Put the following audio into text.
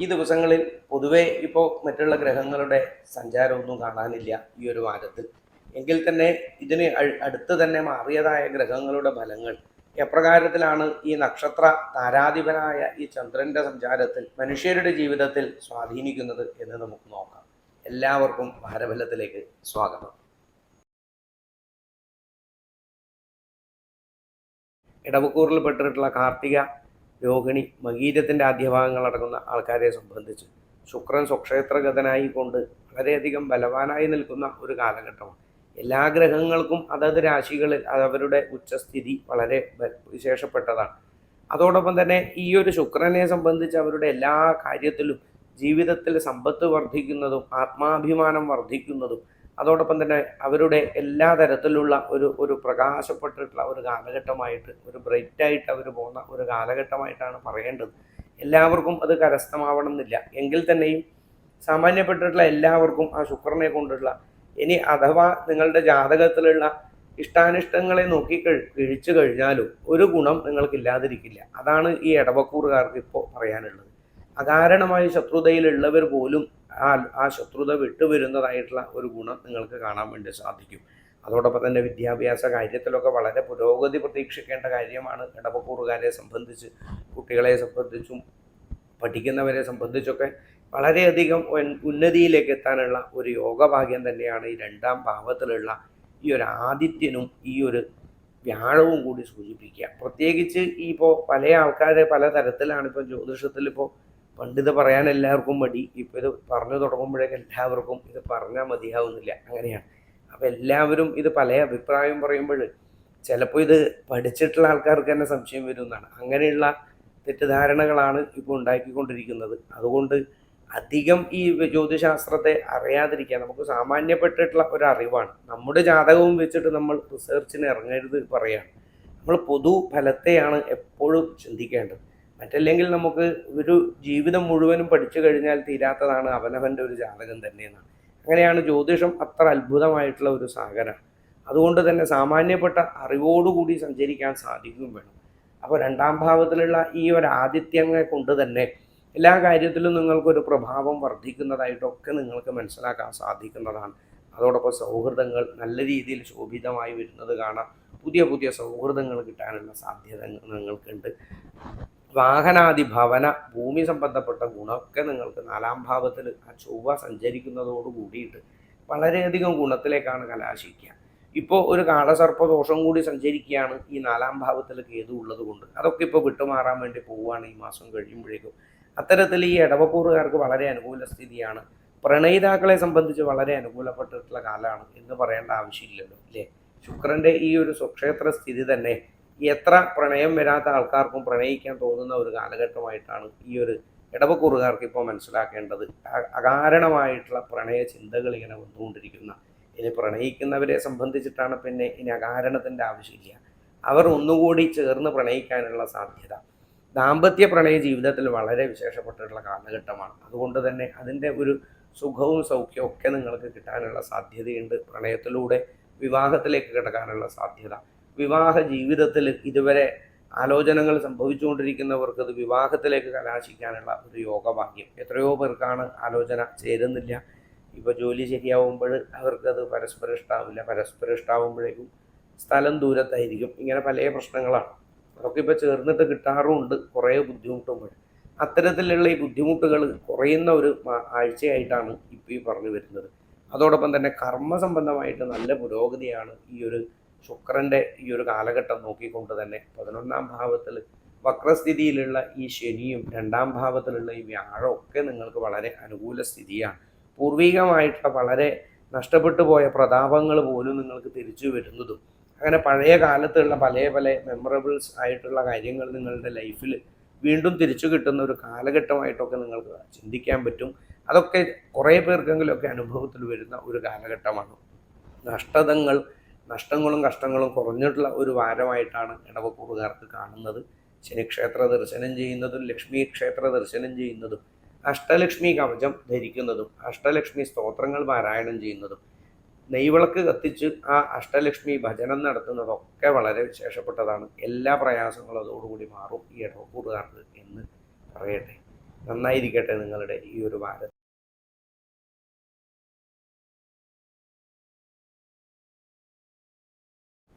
ഈ ദിവസങ്ങളിൽ പൊതുവേ ഇപ്പോൾ മറ്റുള്ള ഗ്രഹങ്ങളുടെ സഞ്ചാരമൊന്നും കാണാനില്ല ഈ ഒരു വാരത്തിൽ എങ്കിൽ തന്നെ ഇതിന് അടുത്ത് തന്നെ മാറിയതായ ഗ്രഹങ്ങളുടെ ഫലങ്ങൾ എപ്രകാരത്തിലാണ് ഈ നക്ഷത്ര താരാധിപനായ ഈ ചന്ദ്രന്റെ സഞ്ചാരത്തിൽ മനുഷ്യരുടെ ജീവിതത്തിൽ സ്വാധീനിക്കുന്നത് എന്ന് നമുക്ക് നോക്കാം. എല്ലാവർക്കും ഭാരബലത്തിലേക്ക് സ്വാഗതം. ഇടവക്കൂറിൽ പെട്ടിട്ടുള്ള കാർത്തിക രോഹിണി മകീരത്തിന്റെ അടങ്ങുന്ന ആൾക്കാരെ സംബന്ധിച്ച് ശുക്രൻ സ്വക്ഷേത്രഗതനായി കൊണ്ട് വളരെയധികം ബലവാനായി നിൽക്കുന്ന ഒരു കാലഘട്ടമാണ്. എല്ലാ ഗ്രഹങ്ങൾക്കും അതത് രാശികളിൽ അതവരുടെ ഉച്ചസ്ഥിതി വളരെ വിശേഷപ്പെട്ടതാണ്. അതോടൊപ്പം തന്നെ ഈ ഒരു ശുക്രനെ സംബന്ധിച്ച് അവരുടെ എല്ലാ കാര്യത്തിലും ജീവിതത്തിൽ സമ്പത്ത് വർദ്ധിക്കുന്നതും ആത്മാഭിമാനം വർദ്ധിക്കുന്നതും അതോടൊപ്പം തന്നെ അവരുടെ എല്ലാ തരത്തിലുള്ള ഒരു ഒരു പ്രകാശപ്പെട്ടിട്ടുള്ള ഒരു കാലഘട്ടമായിട്ട് ഒരു ബ്രൈറ്റായിട്ട് അവർ പോകുന്ന ഒരു കാലഘട്ടമായിട്ടാണ് പറയേണ്ടത്. എല്ലാവർക്കും അത് കരസ്ഥമാവണം എന്നില്ല എങ്കിൽ തന്നെയും സാമാന്യപ്പെട്ടിട്ടുള്ള എല്ലാവർക്കും ആ ശുക്രനെ കൊണ്ടുള്ള ഇനി അഥവാ നിങ്ങളുടെ ജാതകത്തിലുള്ള ഇഷ്ടാനിഷ്ടങ്ങളെ നോക്കി കഴി കഴിച്ചു കഴിഞ്ഞാലും ഒരു ഗുണം നിങ്ങൾക്കില്ലാതിരിക്കില്ല. അതാണ് ഈ ഇടവക്കൂറുകാർക്ക് ഇപ്പോൾ പറയാനുള്ളത്. അകാരണമായി ശത്രുതയിലുള്ളവർ പോലും ആ ആ ശത്രുത വിട്ടുവരുന്നതായിട്ടുള്ള ഒരു ഗുണം നിങ്ങൾക്ക് കാണാൻ വേണ്ടി സാധിക്കും. അതോടൊപ്പം തന്നെ വിദ്യാഭ്യാസ കാര്യത്തിലൊക്കെ വളരെ പുരോഗതി പ്രതീക്ഷിക്കേണ്ട കാര്യമാണ്. ഇടവക്കൂറുകാരെ സംബന്ധിച്ച് കുട്ടികളെ സംബന്ധിച്ചും പഠിക്കുന്നവരെ സംബന്ധിച്ചൊക്കെ വളരെയധികം ഉന്നതിയിലേക്ക് എത്താനുള്ള ഒരു യോഗഭാഗ്യം തന്നെയാണ് ഈ രണ്ടാം ഭാവത്തിലുള്ള ഈ ഒരു ആദിത്യനും ഈ ഒരു വ്യാഴവും കൂടി സൂചിപ്പിക്കുക. പ്രത്യേകിച്ച് ഇപ്പോൾ പല ആൾക്കാരെ പല തരത്തിലാണ് ഇപ്പോൾ ജ്യോതിഷത്തിൽ ഇപ്പോൾ ഇത് പറയാൻ എല്ലാവർക്കും മടി. ഇപ്പോൾ ഇത് പറഞ്ഞു തുടങ്ങുമ്പോഴേക്കും എല്ലാവർക്കും ഇത് പറഞ്ഞാൽ മതിയാവുന്നില്ല. അങ്ങനെയാണ്. അപ്പോൾ എല്ലാവരും ഇത് പല അഭിപ്രായം പറയുമ്പോൾ ചിലപ്പോൾ ഇത് പഠിച്ചിട്ടുള്ള ആൾക്കാർക്ക് തന്നെ സംശയം വരുന്നതാണ് അങ്ങനെയുള്ള തെറ്റിദ്ധാരണകളാണ് ഇപ്പോൾ ഉണ്ടാക്കിക്കൊണ്ടിരിക്കുന്നത്. അതുകൊണ്ട് അധികം ഈ ജ്യോതിശാസ്ത്രത്തെ അറിയാതിരിക്കുക നമുക്ക് സാമാന്യപ്പെട്ടിട്ടുള്ള ഒരു അറിവാണ്. നമ്മുടെ ജാതകവും വെച്ചിട്ട് നമ്മൾ റിസർച്ചിന് ഇറങ്ങരുത് പറയാണ് നമ്മൾ പൊതു ഫലത്തെയാണ് എപ്പോഴും ചിന്തിക്കേണ്ടത്. മറ്റല്ലെങ്കിൽ നമുക്ക് ഒരു ജീവിതം മുഴുവനും പഠിച്ചു കഴിഞ്ഞാൽ തീരാത്തതാണ് അവനവന്റെ ഒരു ജാതകം തന്നെയെന്നാണ്. അങ്ങനെയാണ് ജ്യോതിഷം അത്ര അത്ഭുതമായിട്ടുള്ള ഒരു സാഗരമാണ് അതുകൊണ്ട് തന്നെ സാമാന്യപ്പെട്ട അറിവോടുകൂടി സഞ്ചരിക്കാൻ സാധിക്കുകയും വേണം. അപ്പോൾ രണ്ടാം ഭാവത്തിലുള്ള ഈ ഒരു ആതിഥ്യങ്ങളെ കൊണ്ട് തന്നെ എല്ലാ കാര്യത്തിലും നിങ്ങൾക്കൊരു പ്രഭാവം വർദ്ധിക്കുന്നതായിട്ടൊക്കെ നിങ്ങൾക്ക് മനസ്സിലാക്കാൻ സാധിക്കുന്നതാണ്. അതോടൊപ്പം സൗഹൃദങ്ങൾ നല്ല രീതിയിൽ ശോഭിതമായി വരുന്നത് കാണാം. പുതിയ പുതിയ സൗഹൃദങ്ങൾ കിട്ടാനുള്ള സാധ്യത നിങ്ങൾക്കുണ്ട്. വാഹനാദി ഭവന ഭൂമി സംബന്ധപ്പെട്ട ഗുണമൊക്കെ നിങ്ങൾക്ക് നാലാം ഭാവത്തിൽ ആ ചൊവ്വ സഞ്ചരിക്കുന്നതോട് കൂടിയിട്ട് വളരെയധികം ഗുണത്തിലേക്കാണ് കലാശിക്കുക. ഇപ്പോൾ ഒരു കാളസർപ്പ ദോഷം കൂടി സഞ്ചരിക്കുകയാണ് ഈ നാലാം ഭാവത്തിൽ കേതു ഉള്ളത് കൊണ്ട്. അതൊക്കെ ഇപ്പോൾ വിട്ടുമാറാൻ വേണ്ടി പോവുകയാണ് ഈ മാസം കഴിയുമ്പോഴേക്കും. അത്തരത്തിൽ ഈ ഇടവക്കൂറുകാർക്ക് വളരെ അനുകൂല സ്ഥിതിയാണ്. പ്രണയിതാക്കളെ സംബന്ധിച്ച് വളരെ അനുകൂലപ്പെട്ടിട്ടുള്ള കാലമാണ് എന്ന് പറയേണ്ട ആവശ്യമില്ലല്ലോ അല്ലേ? ശുക്രന്റെ ഈ ഒരു സ്വക്ഷേത്ര സ്ഥിതി തന്നെ എത്ര പ്രണയം വരാത്ത ആൾക്കാർക്കും പ്രണയിക്കാൻ തോന്നുന്ന ഒരു കാലഘട്ടമായിട്ടാണ് ഈ ഒരു ഇടവക്കൂറുകാർക്ക് ഇപ്പോൾ മനസ്സിലാക്കേണ്ടത്. അകാരണമായിട്ടുള്ള പ്രണയ ചിന്തകൾ ഇങ്ങനെ വന്നുകൊണ്ടിരിക്കുന്ന ഇനി പ്രണയിക്കുന്നവരെ സംബന്ധിച്ചിട്ടാണ് പിന്നെ ഇനി അകാരണത്തിന്റെ ആവശ്യമില്ല. അവർ ഒന്നുകൂടി ചേർന്ന് പ്രണയിക്കാനുള്ള സാധ്യത. ദാമ്പത്യ പ്രണയ ജീവിതത്തിൽ വളരെ വിശേഷപ്പെട്ടിട്ടുള്ള കാലഘട്ടമാണ്. അതുകൊണ്ട് തന്നെ അതിന്റെ ഒരു സുഖവും സൗഖ്യവും ഒക്കെ നിങ്ങൾക്ക് കിട്ടാനുള്ള സാധ്യതയുണ്ട്. പ്രണയത്തിലൂടെ വിവാഹത്തിലേക്ക് കിടക്കാനുള്ള സാധ്യത. വിവാഹ ജീവിതത്തിൽ ഇതുവരെ ആലോചനകൾ സംഭവിച്ചുകൊണ്ടിരിക്കുന്നവർക്ക് അത് വിവാഹത്തിലേക്ക് കലാശിക്കാനുള്ള ഒരു യോഗവാക്യം എത്രയോ പേർക്കാണ് ആലോചന ചേരുന്നില്ല. ഇപ്പോൾ ജോലി ശരിയാവുമ്പോൾ അവർക്കത് പരസ്പരം ഇഷ്ടാവില്ല പരസ്പരം ഇഷ്ടാവുമ്പോഴേക്കും സ്ഥലം ദൂരത്തായിരിക്കും. ഇങ്ങനെ പല പ്രശ്നങ്ങളാണ്. അതൊക്കെ ഇപ്പോൾ ചേർന്നിട്ട് കിട്ടാറുമുണ്ട് കുറേ ബുദ്ധിമുട്ടുമ്പോൾ. അത്തരത്തിലുള്ള ഈ ബുദ്ധിമുട്ടുകൾ കുറയുന്ന ഒരു ആഴ്ചയായിട്ടാണ് ഇപ്പോൾ ഈ പറഞ്ഞു വരുന്നത്. അതോടൊപ്പം തന്നെ കർമ്മ സംബന്ധമായിട്ട് നല്ല പുരോഗതിയാണ് ഈ ഒരു ശുക്രന്റെ ഈ ഒരു കാലഘട്ടം നോക്കിക്കൊണ്ട് തന്നെ പതിനൊന്നാം ഭാവത്തിൽ വക്രസ്ഥിതിയിലുള്ള ഈ ശനിയും രണ്ടാം ഭാവത്തിലുള്ള ഈ വ്യാഴം ഒക്കെ നിങ്ങൾക്ക് വളരെ അനുകൂല സ്ഥിതിയാണ്. പൂർവികമായിട്ടുള്ള വളരെ നഷ്ടപ്പെട്ടു പോയ പ്രതാപങ്ങൾ പോലും നിങ്ങൾക്ക് തിരിച്ചു വരുന്നതും അങ്ങനെ പഴയ കാലത്തുള്ള പല പല മെമ്മറബിൾസ് ആയിട്ടുള്ള കാര്യങ്ങൾ നിങ്ങളുടെ ലൈഫിൽ വീണ്ടും തിരിച്ചു കിട്ടുന്ന ഒരു കാലഘട്ടമായിട്ടൊക്കെ നിങ്ങൾക്ക് ചിന്തിക്കാൻ പറ്റും. അതൊക്കെ കുറേ പേർക്കെങ്കിലുമൊക്കെ അനുഭവത്തിൽ വരുന്ന ഒരു കാലഘട്ടമാണ്. നഷ്ടതങ്ങൾ നഷ്ടങ്ങളും കഷ്ടങ്ങളും കുറഞ്ഞിട്ടുള്ള ഒരു വാരമായിട്ടാണ് ഇടവക്കൂറുകാർക്ക് കാണുന്നത്. ശനിക്ഷേത്ര ദർശനം ചെയ്യുന്നതും ലക്ഷ്മി ക്ഷേത്ര ദർശനം ചെയ്യുന്നതും അഷ്ടലക്ഷ്മി കവചം ധരിക്കുന്നതും അഷ്ടലക്ഷ്മി സ്തോത്രങ്ങൾ പാരായണം ചെയ്യുന്നതും നെയ്വിളക്ക് കത്തിച്ച് ആ അഷ്ടലക്ഷ്മി ഭജനം നടത്തുന്നതൊക്കെ വളരെ വിശേഷപ്പെട്ടതാണ്. എല്ലാ പ്രയാസങ്ങളും അതോടുകൂടി മാറും ഈ ഇടവക്കൂറുകാർക്ക് എന്ന് പറയട്ടെ. നന്നായിരിക്കട്ടെ നിങ്ങളുടെ ഈ ഒരു വാരം.